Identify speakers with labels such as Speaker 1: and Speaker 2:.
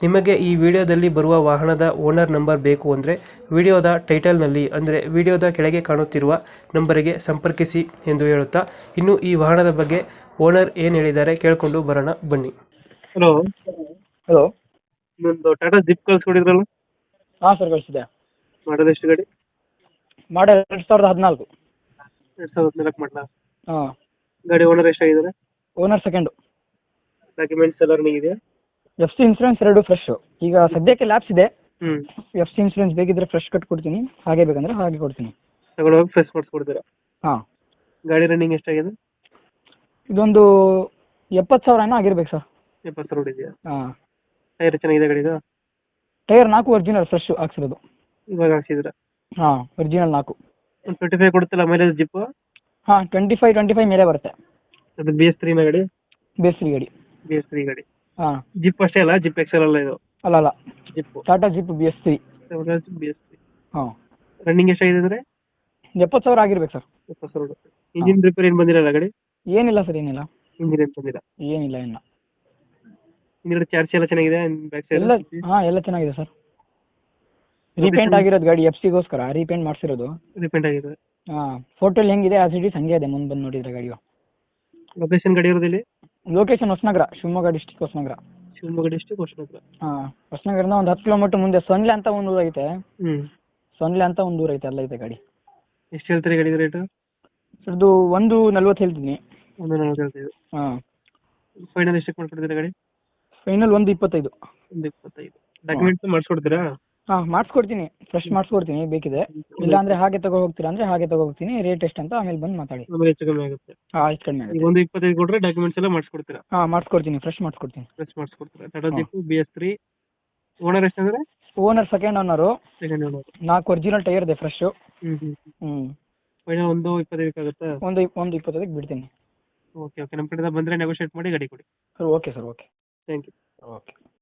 Speaker 1: ನಿಮಗೆ ಈ ವಿಡಿಯೋದಲ್ಲಿ ಬರುವ ವಾಹನದ ಓನರ್ ನಂಬರ್ ಬೇಕು ಅಂದರೆ ವಿಡಿಯೋದ ಟೈಟಲ್ನಲ್ಲಿ ಅಂದರೆ ವಿಡಿಯೋದ ಕೆಳಗೆ ಕಾಣುತ್ತಿರುವ ನಂಬರಿಗೆ ಸಂಪರ್ಕಿಸಿ ಎಂದು ಹೇಳುತ್ತಾ ಇನ್ನು ಈ ವಾಹನದ ಬಗ್ಗೆ ಓನರ್ ಏನು ಹೇಳಿದ್ದಾರೆ ಕೇಳಿಕೊಂಡು ಬರೋಣ ಬನ್ನಿ. ಹಲೋ
Speaker 2: ಹಲೋ
Speaker 1: ನಿಮ್ಮದು ಟಾಟಾ ಜಿಪ್ ಕಳಿಸ್ಕೊಡಿದ್ರಲ್ಲ
Speaker 2: ಹಾಂ ಸರ್ ಕಳಿಸಿದೆ.
Speaker 1: ಮಾಡೋದು ಎಷ್ಟು ಗಾಡಿ?
Speaker 2: ಮಾಡಲ್ ಎರಡು ಸಾವಿರದ ಹದಿನಾಲ್ಕು.
Speaker 1: ಎರಡು ಸಾವಿರದ ಹದಿನಾಲ್ಕು ಮಾಡಲ
Speaker 2: ಹಾಂ.
Speaker 1: ಗಾಡಿ ಓನರ್ ಎಷ್ಟಾಗಿದ್ದಾರೆ?
Speaker 2: ಓನರ್ ಸೆಕೆಂಡು
Speaker 1: ಡಾಕ್ಯುಮೆಂಟ್ಸ್ ಎಲ್ಲ ರನ್ನಿಂಗ್ ಇದೆ
Speaker 2: ಎಫ್ ಸಿ ಇನ್ಸೂರೆನ್ಸ್ ಎರಡು ಫ್ರೆಶ್ ಈಗ ಸದ್ಯಕ್ಕೆ ಲ್ಯಾಬ್ಸ್ ಇದೆ.
Speaker 1: ಹ್ಞೂ
Speaker 2: ಎಫ್ ಸಿ ಇನ್ಸೂರೆನ್ಸ್ ಬೇಕಿದ್ರೆ ಫ್ರೆಶ್ ಕಟ್ ಕೊಡ್ತೀನಿ ಹಾಗೆ ಬೇಕಂದ್ರೆ ಹಾಗೆ ಕೊಡ್ತೀನಿ.
Speaker 1: ತಗೊಂಡೋಗಿ ಫ್ರೆಶ್ ಮಾಡಿಸ್ಕೊಡ್ತೀರಾ
Speaker 2: ಹಾಂ.
Speaker 1: ಗಾಡಿ ರನ್ನಿಂಗ್ ಎಷ್ಟಾಗಿದೆ?
Speaker 2: ಇದೊಂದು ಎಪ್ಪತ್ತು ಸಾವಿರ ಏನೋ ಆಗಿರ್ಬೇಕು ಸರ್.
Speaker 1: ಎಪ್ಪತ್ತು ಸಾವಿರ ಇದೆಯಾ
Speaker 2: ಹಾಂ.
Speaker 1: ಟೈರ್ ಚೆನ್ನಾಗಿದೆ ಗಾಡಿದು?
Speaker 2: ಟೈರ್ ನಾಲ್ಕು ಒರಿಜಿನಲ್ ಫ್ರೆಶ್ ಹಾಕ್ಸಿರೋದು.
Speaker 1: ಇವಾಗ ಹಾಕ್ಸಿದ್ರ
Speaker 2: ಹಾಂ ಒರಿಜಿನಲ್ ನಾಲ್ಕು.
Speaker 1: ಟ್ವೆಂಟಿ ಫೈವ್ ಕೊಡುತ್ತಲ್ಲ ಮೈಲೇಜ್ ಜಿಪ್
Speaker 2: ಹಾ ಟ್ವೆಂಟಿ ಫೈವ್ ಟ್ವೆಂಟಿ ಫೈವ್ ಮೇಲೆ ಬರುತ್ತೆ.
Speaker 1: ಅದು ಬಿ ಎಸ್ ತ್ರೀನ ಗಾಡಿ?
Speaker 2: ಬೇಸ್ರಿ ಗಾಡಿ.
Speaker 1: ಬಿ ಎಸ್ ತ್ರೀ ಗಾಡಿ.
Speaker 2: ಹಾಂ.
Speaker 1: ಜಿಪ್ ಅಷ್ಟೇ ಅಲ್ಲ? ಜಿಪ್ ಎಕ್ಸೆಲ್ ಅಲ್ಲ ಇದು?
Speaker 2: ಅಲ್ಲ ಅಲ್ಲ.
Speaker 1: Zip
Speaker 2: Tata Zip B S three
Speaker 1: B S three
Speaker 2: ಹಾಂ.
Speaker 1: ರನ್ನಿಂಗ್ ಎಷ್ಟಾಗಿದೆ ಅಂದರೆ?
Speaker 2: ಎಪ್ಪತ್ತು ಸಾವಿರ ಆಗಿರ್ಬೇಕು ಸರ್.
Speaker 1: ಎಪ್ಪತ್ತು ರೋಡ್ ಇಂಜಿನ್ ರಿಪೇರ್ ಏನು ಬಂದಿರಲ್ಲ ಗಾಡಿ?
Speaker 2: ಏನಿಲ್ಲ ಸರ್ ಏನಿಲ್ಲ.
Speaker 1: ಇಂಜಿನ್ ಏನು ಬಂದಿಲ್ಲ.
Speaker 2: ಏನಿಲ್ಲ ಏನಿಲ್ಲ.
Speaker 1: ಹಿಂದ್ಗಡೆ ಚಾರ್ಜ್ ಎಲ್ಲ ಚೆನ್ನಾಗಿದೆ ಬ್ಯಾಕ್ ಸೈಡ್
Speaker 2: ಎಲ್ಲ ಹಾಂ ಎಲ್ಲ ಚೆನ್ನಾಗಿದೆ ಸರ್. ರೀಪೇಂಟ್ ಆಗಿರೋದು ಗಾಡಿ ಎಫ್ ಸಿಗೋಸ್ಕರ ರೀಪೇಂಟ್ ಮಾಡ್ಸಿರೋದು.
Speaker 1: ರಿಪೇಂಟ್ ಆಗಿದೆ.
Speaker 2: ಹಾಂ ಫೋಟೋಲಿ ಹೆಂಗಿದೆ ಆಸ್ ಇಟ್ ಈಸ್ ಹಂಗೆ ಇದೆ ಮುಂದೆ ಬಂದು ನೋಡಿದ್ರೆ ಗಾಡಿಯು.
Speaker 1: ಲೊಕೇಶನ್ ಗಾಡಿ ಇರೋದು ಇಲ್ಲಿ?
Speaker 2: Location Hosanagara Shivamogga district Hosanagara.
Speaker 1: Shivamogga district Hosanagara.
Speaker 2: ಹಾಂ ಹೊಸನಗರದಿಂದ ಒಂದು ಹತ್ತು ಕಿಲೋಮೀಟರ್ ಮುಂದೆ ಸೊನ್ಲೆ ಅಂತ ಒಂದು ಊರು ಐತೆ.
Speaker 1: ಹ್ಞೂ
Speaker 2: ಸೊನ್ಲೆ ಅಂತ ಒಂದು ಊರ ಐತೆ ಅಲ್ಲ ಐತೆ ಗಾಡಿ.
Speaker 1: ಎಷ್ಟು ಹೇಳ್ತೀರಿ ಗಾಡಿ ರೇಟು
Speaker 2: ಅದು ಒಂದು ನಲ್ವತ್ತು ಹೇಳ್ತೀನಿ.
Speaker 1: ಒಂದು ನಲ್ವತ್ತು ಹೇಳ್ತೀವಿ
Speaker 2: ಹಾಂ.
Speaker 1: ಫೈನಲ್ ಎಷ್ಟಕ್ಕೆ ಮಾಡ್ಕೊಡ್ತೀರಾ ಗಾಡಿ?
Speaker 2: ಫೈನಲ್ ಒಂದು ಇಪ್ಪತ್ತೈದು.
Speaker 1: ಒಂದು ಇಪ್ಪತ್ತೈದು. ಡಾಕ್ಯುಮೆಂಟ್ಸ್ ಮಾಡಿಸ್ಕೊಡ್ತೀರಾ?
Speaker 2: ಹಾಂ ಮಾಡಿಸ್ಕೊಡ್ತೀನಿ. ಫ್ರೆಶ್ ಮಾಡಿಸ್ಕೊಡ್ತೀನಿ ಬೇಕಿದೆ ಇಲ್ಲಾಂದರೆ ಹಾಗೆ ತಗೋ ಹೋಗ್ತೀರಾ ಅಂದ್ರೆ ಹಾಗೆ ತಗೋ ಹೋಗ್ತೀನಿ. ರೇಟ್ ಎಷ್ಟು ಅಂತ ಆಮೇಲೆ ಬಂದು ಮಾತಾಡಿ.
Speaker 1: ಆಮೇಲೆ ಹೆಚ್ಚು ಕಮ್ಮಿ ಆಗುತ್ತೆ.
Speaker 2: ಹಾಂ ಎಷ್ಟು ಕಡಿಮೆ
Speaker 1: ಈಗ
Speaker 2: ಆಗುತ್ತೆ
Speaker 1: ಒಂದು ಇಪ್ಪತ್ತೈದು ಕೊಟ್ರೆ ಡಾಕ್ಯುಮೆಂಟ್ಸ್ ಎಲ್ಲ ಮಾಡಿಸ್ಕೊಡ್ತೀರಾ?
Speaker 2: ಹಾ ಮಾಡಿಸ್ಕೊಡ್ತೀನಿ. ಫ್ರೆಶ್ ಮಾಡಿಸ್ಕೊಡ್ತೀನಿ.
Speaker 1: Fresh ಮಾಡಿಸ್ಕೊಡ್ತೀರಾ? Tata. Zip B S three owner ಎಷ್ಟಂದ್ರೆ
Speaker 2: owner second owner
Speaker 1: second owner
Speaker 2: ನಾಲ್ಕು ಒರಿಜಿನಲ್ ಟೈರ್ ಇದೆ ಫ್ರೆಶ್
Speaker 1: ಹ್ಮ್ ಹ್ಞೂ
Speaker 2: ಹ್ಮ್.
Speaker 1: ಫೈನಲ್ ಒಂದು ಇಪ್ಪತ್ತೈದಕ್ಕೆ ಆಗುತ್ತಾ?
Speaker 2: ಒಂದು ಇಪ್- ಒಂದು ಇಪ್ಪತ್ತೈದಕ್ಕೆ ಬಿಡ್ತೀನಿ.
Speaker 1: ಓಕೆ ಓಕೆ ನಮ್ಮ ಕಡೆಯಿಂದ ಬಂದ್ರೆ ನೆಗೋಷಿಯೇಟ್ ಮಾಡಿ ಗಾಡಿ ಕೊಡಿ.
Speaker 2: Sir okay sir okay.
Speaker 1: Thank you
Speaker 2: okay.